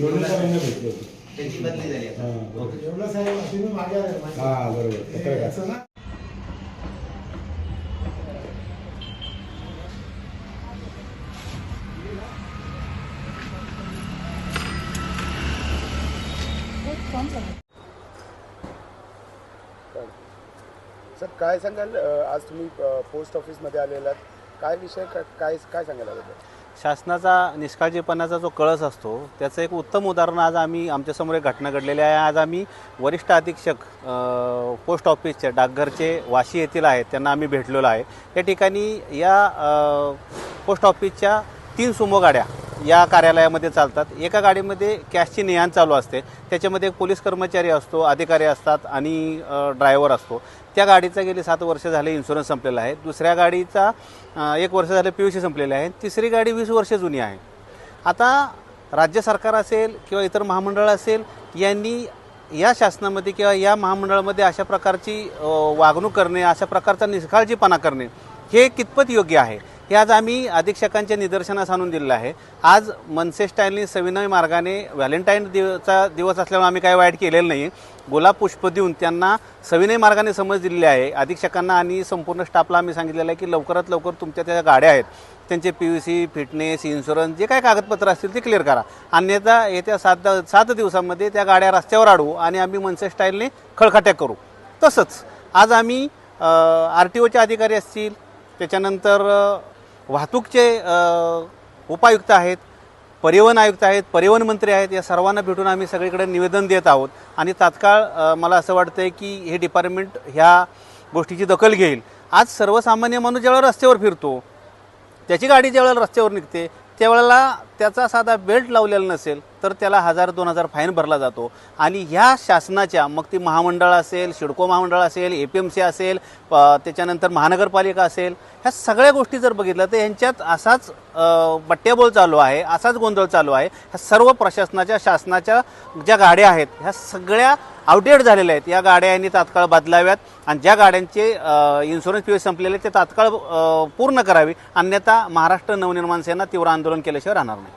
निवडणुकांना भेटलो होतो त्याची बदली झाली आता. हा, बरोबर. एवढं साहेब तुम्ही मागे आले मागे. हा बरोबर हे पत्रकार. असं ना सर काय सांगाल अ, आज तुम्ही अ, पोस्ट ऑफिसमध्ये आलेलात काय विषय का- काय काय सांगाल याबद्दल शासनाचा निष्काळजीपणाचा जो कळस असतो त्याचं एक उत्तम उदाहरण आज आम्ही आमच्यासमोर एक घटना घडलेली आहे. आज आम्ही वरिष्ठ अधीक्षक पोस्ट ऑफिसचे डाकघरचे वाशी येथील आहेत त्यांना आम्ही भेटलेलो आहे. या ठिकाणी या पोस्ट ऑफिसच्या तीन सुमो गाड्या या कार्यालयामध्ये चालतात. एका गाडीमध्ये कॅशची नेहाण चालू असते. त्याच्यामध्ये एक पोलीस कर्मचारी असतो अधिकारी असतात आणि ड्रायव्हर असतो. त्या गाडीचा गेली सात वर्ष झाले इन्शुरन्स संपलेला आहे. दुसऱ्या गाडीचा एक वर्ष झाले पी यू सी संपलेली आहे. तिसरी गाडी वीस वर्ष जुनी आहे. आता राज्य सरकार असेल किंवा इतर महामंडळ असेल यांनी या शासनामध्ये किंवा या महामंडळामध्ये अशा प्रकारची वागणूक करणे अशा प्रकारचा निष्काळजीपणा करणे हे कितपत योग्य आहे? हे आज आम्ही अधीक्षकांच्या निदर्शनास आणून दिलेलं आहे. आज मनसे स्टाईलनी सविनय मार्गाने व्हॅलेंटाईन दिवचा दिवस असल्यामुळे आम्ही काही वाईट केलेलं नाही गुलाब पुष्प देऊन त्यांना सविनय मार्गाने समज दिलेली आहे. अधीक्षकांना आणि संपूर्ण स्टाफला आम्ही सांगितलेलं आहे की लवकरात लवकर तुमच्या त्या गाड्या आहेत. त्यांचे P U C fitness insurance जे काही कागदपत्र असतील ते क्लिअर करा. अन्यथा येत्या सात सात दिवसामध्ये त्या गाड्या रस्त्यावर अडवू आणि आम्ही मनसे स्टाईलने खळखट्या करू. तसंच आज आम्ही आर टी ओचे अधिकारी असतील. त्याच्यानंतर वाहतूकचे उपायुक्त आहेत परिवहन आयुक्त आहेत परिवहन मंत्री आहेत या सर्वांना भेटून आम्ही सगळीकडे निवेदन देत आहोत. आणि तात्काळ मला असं वाटतं आहे की हे डिपार्टमेंट ह्या गोष्टीची दखल घेईल. आज सर्वसामान्य माणूस ज्यावेळेला रस्त्यावर फिरतो त्याची गाडी ज्यावेळेला रस्त्यावर निघते त्यावेळेला त्याचा साधा बेल्ट लावलेला नसेल तर त्याला हजार दोन हजार फाईन भरला जातो. आणि ह्या शासनाच्या मग ती महामंडळ असेल सिडको महामंडळ असेल ए पी एम सी असेल त्याच्यानंतर महानगरपालिका असेल ह्या सगळ्या गोष्टी जर बघितल्या तर यांच्यात असाच बट्ट्याबोल चालू आहे असाच गोंधळ चालू आहे. ह्या सर्व प्रशासनाच्या शासनाच्या ज्या गाड्या आहेत ह्या सगळ्या आउटडेट झालेल्या आहेत. या गाड्या यांनी तात्काळ बदलाव्यात आणि ज्या गाड्यांचे इन्शुरन्स पिरियड संपलेले ते तात्काळ पूर्ण करावी. अन्यथा महाराष्ट्र नवनिर्माण सेना तीव्र आंदोलन केल्याशिवाय राहणार नाही.